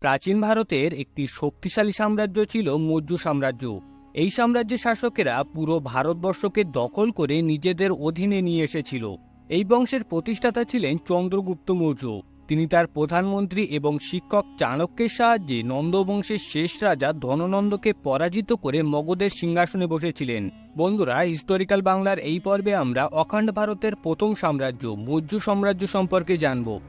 প্রাচীন ভারতের একটি শক্তিশালী সাম্রাজ্য ছিল মৌর্য সাম্রাজ্য। এই সাম্রাজ্যের শাসকেরা পুরো ভারতবর্ষকে দখল করে নিজেদের অধীনে নিয়ে এসেছিল। এই বংশের প্রতিষ্ঠাতা ছিলেন চন্দ্রগুপ্ত মৌর্য। তিনি তার প্রধানমন্ত্রী এবং শিক্ষক চাণক্যের সাহায্যে নন্দবংশের শেষ রাজা ধননন্দকে পরাজিত করে মগধের সিংহাসনে বসেছিলেন। বন্ধুরা হিস্টোরিক্যাল বাংলার এই পর্বে আমরা অখণ্ড ভারতের প্রথম সাম্রাজ্য, মৌর্য সাম্রাজ্য সম্পর্কে জানব।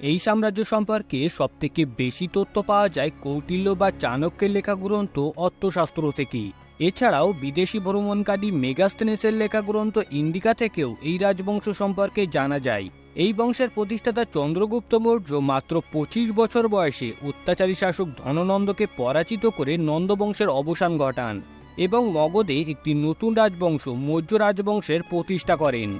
এই সাম্রাজ্য সম্পর্কে সবথেকে বেশি তথ্য পাওয়া যায় কৌটিল্য বা চাণক্যের লেখা গ্রন্থ অর্থশাস্ত্র থেকে। এছাড়াও বিদেশি ভ্রমণকারী মেগাস্তেনেসের লেখা গ্রন্থ ইন্ডিকা থেকেও এই রাজবংশ সম্পর্কে জানা যায়। এই বংশের প্রতিষ্ঠাতা চন্দ্রগুপ্ত মৌর্য মাত্র পঁচিশ বছর বয়সে অত্যাচারী শাসক ধননন্দকে পরাজিত করে নন্দবংশের অবসান ঘটান এবং মগধে একটি নতুন রাজবংশ মৌর্য রাজবংশের প্রতিষ্ঠা করেন।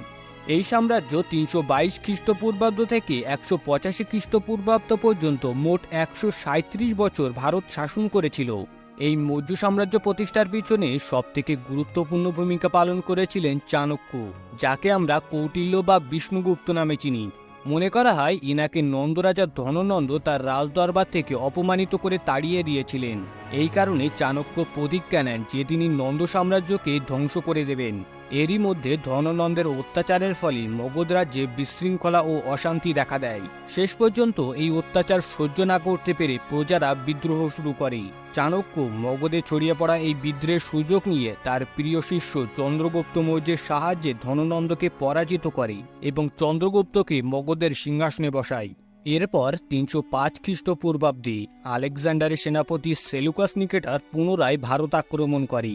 এই সাম্রাজ্য তিনশো বাইশ খ্রিস্টপূর্বাব্দ থেকে একশো পঁচাশি খ্রিস্টপূর্বাব্দ পর্যন্ত মোট একশো সাঁত্রিশ বছর ভারত শাসন করেছিল। এই মৌর্য সাম্রাজ্য প্রতিষ্ঠার পিছনে সবথেকে গুরুত্বপূর্ণ ভূমিকা পালন করেছিলেন চাণক্য, যাকে আমরা কৌটিল্য বা বিষ্ণুগুপ্ত নামে চিনি। মনে করা হয়, ইনাকে নন্দরাজা ধননন্দ তার রাজদরবার থেকে অপমানিত করে তাড়িয়ে দিয়েছিলেন। এই কারণে চাণক্য প্রতিজ্ঞা নেন যে তিনি নন্দ সাম্রাজ্যকে ধ্বংস করে দেবেন। এরই মধ্যে ধননন্দের অত্যাচারের ফলে মগধ রাজ্যে বিশৃঙ্খলা ও অশান্তি দেখা দেয়। শেষ পর্যন্ত এই অত্যাচার সহ্য না করতে পেরে প্রজারা বিদ্রোহ শুরু করে। চাণক্য মগধে ছড়িয়ে পড়া এই বিদ্রোহের সুযোগ নিয়ে তার প্রিয় শিষ্য চন্দ্রগুপ্ত মৌর্যের সাহায্যে ধননন্দকে পরাজিত করে এবং চন্দ্রগুপ্তকে মগধের সিংহাসনে বসায়। এরপর তিনশো পাঁচ খ্রিস্টপূর্বাব্দে আলেকজান্ডারের সেনাপতি সেলুকাস নিকেটার পুনরায় ভারত আক্রমণ করে।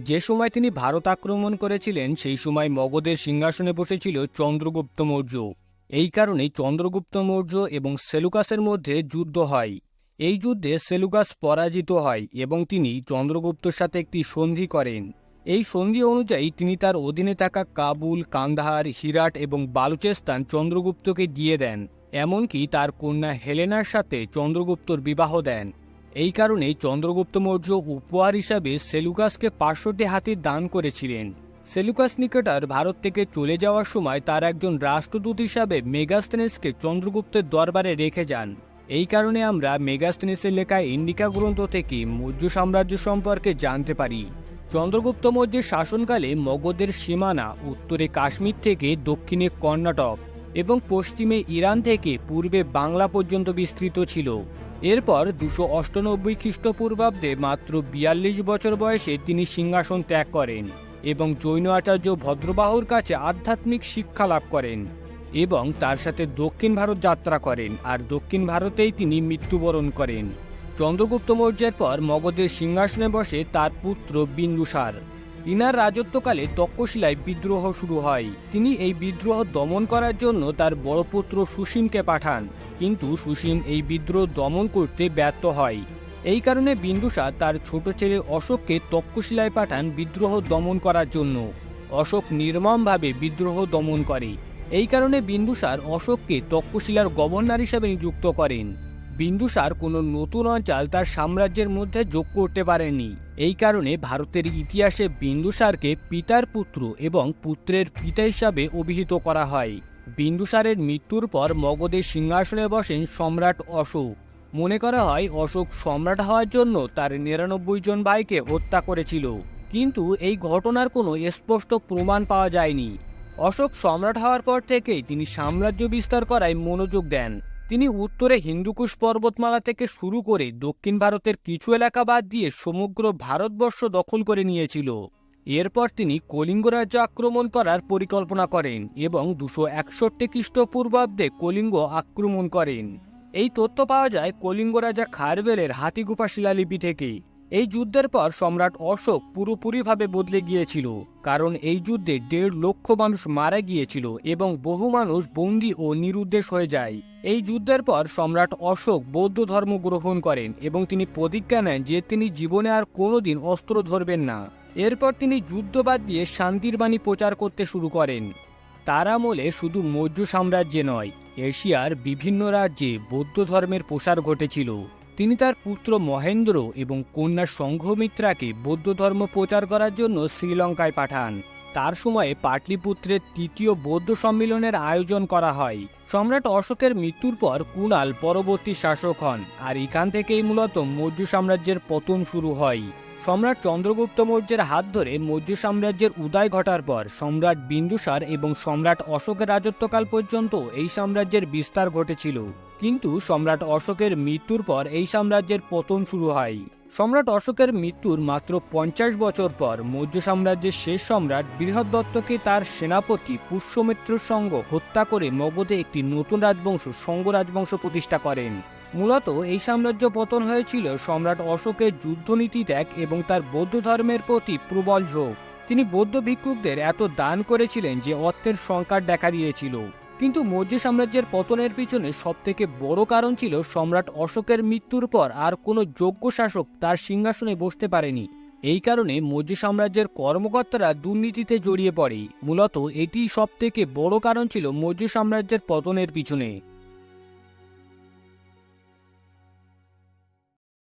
যে সময় তিনি ভারত আক্রমণ করেছিলেন, সেই সময় মগধের সিংহাসনে বসেছিল চন্দ্রগুপ্ত মৌর্য। এই কারণে চন্দ্রগুপ্ত মৌর্য এবং সেলুকাসের মধ্যে যুদ্ধ হয়। এই যুদ্ধে সেলুকাস পরাজিত হয় এবং তিনি চন্দ্রগুপ্তর সাথে একটি সন্ধি করেন। এই সন্ধি অনুযায়ী তিনি তার অধীনে থাকা কাবুল, কান্দাহার, হিরাট এবং বালুচেস্তান চন্দ্রগুপ্তকে দিয়ে দেন। এমনকি তার কন্যা হেলেনার সাথে চন্দ্রগুপ্তর বিবাহ দেন। এই কারণে চন্দ্রগুপ্ত মৌর্য উপহার হিসাবে সেলুকাসকে পাঁচশোটি হাতির দান করেছিলেন। সেলুকাস নিকেটার ভারত থেকে চলে যাওয়ার সময় তার একজন রাষ্ট্রদূত হিসাবে মেগাস্তেনেসকে চন্দ্রগুপ্তের দরবারে রেখে যান। এই কারণে আমরা মেগাস্তেনেসের লেখা ইন্ডিকা গ্রন্থ থেকে মৌর্য সাম্রাজ্য সম্পর্কে জানতে পারি। চন্দ্রগুপ্ত মৌর্যের শাসনকালে মগধের সীমানা উত্তরে কাশ্মীর থেকে দক্ষিণে কর্ণাটক। এবং পশ্চিমে ইরান থেকে পূর্বে বাংলা পর্যন্ত বিস্তৃত ছিল। এরপর দুশো অষ্টানব্বই খ্রিস্টপূর্বাব্দে মাত্র বিয়াল্লিশ বছর বয়সে তিনি সিংহাসন ত্যাগ করেন এবং জৈন আচার্য ভদ্রবাহুর কাছে আধ্যাত্মিক শিক্ষা লাভ করেন এবং তার সাথে দক্ষিণ ভারত যাত্রা করেন আর দক্ষিণ ভারতেই তিনি মৃত্যুবরণ করেন। চন্দ্রগুপ্ত মৌর্যের পর মগধের সিংহাসনে বসে তার পুত্র বিন্দুসার। ইনার রাজত্বকালে তক্ষশিলায় বিদ্রোহ শুরু হয়। তিনি এই বিদ্রোহ দমন করার জন্য তার বড় পুত্র সুসীমকে পাঠান। কিন্তু সুসীম এই বিদ্রোহ দমন করতে ব্যর্থ হয়। এই কারণে বিন্দুসার তার ছোট ছেলে অশোককে তক্ষশিলায় পাঠান বিদ্রোহ দমন করার জন্য। অশোক নির্মমভাবে বিদ্রোহ দমন করে। এই কারণে বিন্দুসার অশোককে তক্ষশিলার গভর্নর হিসাবে নিযুক্ত করেন। বিন্দুসার কোনো নতুন অঞ্চল তার সাম্রাজ্যের মধ্যে যোগ করতে পারেনি এই কারণে ভারতের ইতিহাসে বিন্দুসারকে পিতার পুত্র এবং পুত্রের পিতা হিসাবে অভিহিত করা হয়। বিন্দুসারের মৃত্যুর পর মগধের সিংহাসনে বসেন সম্রাট অশোক। মনে করা হয়, অশোক সম্রাট হওয়ার জন্য তার নিরানব্বই জন ভাইকে হত্যা করেছিল। কিন্তু এই ঘটনার কোনো স্পষ্ট প্রমাণ পাওয়া যায়নি। অশোক সম্রাট হওয়ার পর থেকেই তিনি সাম্রাজ্য বিস্তার করায় মনোযোগ দেন। তিনি উত্তরে হিন্দুকুশ পর্বতমালা থেকে শুরু করে দক্ষিণ ভারতের কিছু এলাকা বাদ দিয়ে সমগ্র ভারতবর্ষ দখল করে নিয়েছিল। এরপর তিনি কলিঙ্গ রাজ্য আক্রমণ করার পরিকল্পনা করেন এবং দুশো একষট্টি খ্রিস্টপূর্বাব্দে কলিঙ্গ আক্রমণ করেন। এই তথ্য পাওয়া যায় কলিঙ্গ রাজা খারবেলের হাতিগুফা শিলালিপি থেকে। এই যুদ্ধের পর সম্রাট অশোক পুরোপুরিভাবে বদলে গিয়েছিল, কারণ এই যুদ্ধে দেড় লক্ষ মানুষ মারা গিয়েছিল এবং বহু মানুষ বন্দী ও নিরুদ্দেশ হয়ে যায়। এই যুদ্ধের পর সম্রাট অশোক বৌদ্ধ ধর্ম গ্রহণ করেন এবং তিনি প্রতিজ্ঞা নেন যে তিনি জীবনে আর কোনোদিন অস্ত্র ধরবেন না। এরপর তিনি যুদ্ধ বাদ দিয়ে শান্তির বাণী প্রচার করতে শুরু করেন। তার আমলে শুধু মৌর্য সাম্রাজ্যে নয়, এশিয়ার বিভিন্ন রাজ্যে বৌদ্ধ ধর্মের প্রসার ঘটেছিল। তিনি তার পুত্র মহেন্দ্র এবং কন্যা সংঘমিত্রাকে বৌদ্ধ ধর্ম প্রচার করার জন্য শ্রীলঙ্কায় পাঠান। তার সময়ে পাটলিপুত্রের তৃতীয় বৌদ্ধ সম্মেলনের আয়োজন করা হয়। সম্রাট অশোকের মৃত্যুর পর কুণাল পরবর্তী শাসক হন, আর এখান থেকেই মূলত মৌর্য সাম্রাজ্যের পতন শুরু হয়। সম্রাট চন্দ্রগুপ্ত মৌর্যের হাত ধরে মৌর্য সাম্রাজ্যের উদয় ঘটার পর সম্রাট বিন্দুসার এবং সম্রাট অশোকের রাজত্বকাল পর্যন্ত এই সাম্রাজ্যের বিস্তার ঘটেছিল। কিন্তু সম্রাট অশোকের মৃত্যুর পর এই সাম্রাজ্যের পতন শুরু হয়। সম্রাট অশোকের মৃত্যুর মাত্র পঞ্চাশ বছর পর মৌর্য সাম্রাজ্যের শেষ সম্রাট বৃহদ্দত্তকে তার সেনাপতি পুষ্যমিত্রর সঙ্গ হত্যা করে মগধে একটি নতুন রাজবংশ, সঙ্গ রাজবংশ প্রতিষ্ঠা করেন। মূলত এই সাম্রাজ্য পতন হয়েছিল সম্রাট অশোকের যুদ্ধনীতি ত্যাগ এবং তার বৌদ্ধ ধর্মের প্রতি প্রবল ঝোঁক। তিনি বৌদ্ধ ভিক্ষুকদের এত দান করেছিলেন যে অর্থের সংকট দেখা দিয়েছিল। কিন্তু মৌর্য সাম্রাজ্যের পতনের পিছনে সবথেকে বড় কারণ ছিল সম্রাট অশোকের মৃত্যুর পর আর কোনো যোগ্য শাসক তার সিংহাসনে বসতে পারেনি। এই কারণে মৌর্য সাম্রাজ্যের কর্মকর্তারা দুর্নীতিতে জড়িয়ে পড়ে। মূলত এটি সবথেকে বড় কারণ ছিল মৌর্য সাম্রাজ্যের পতনের পিছনে।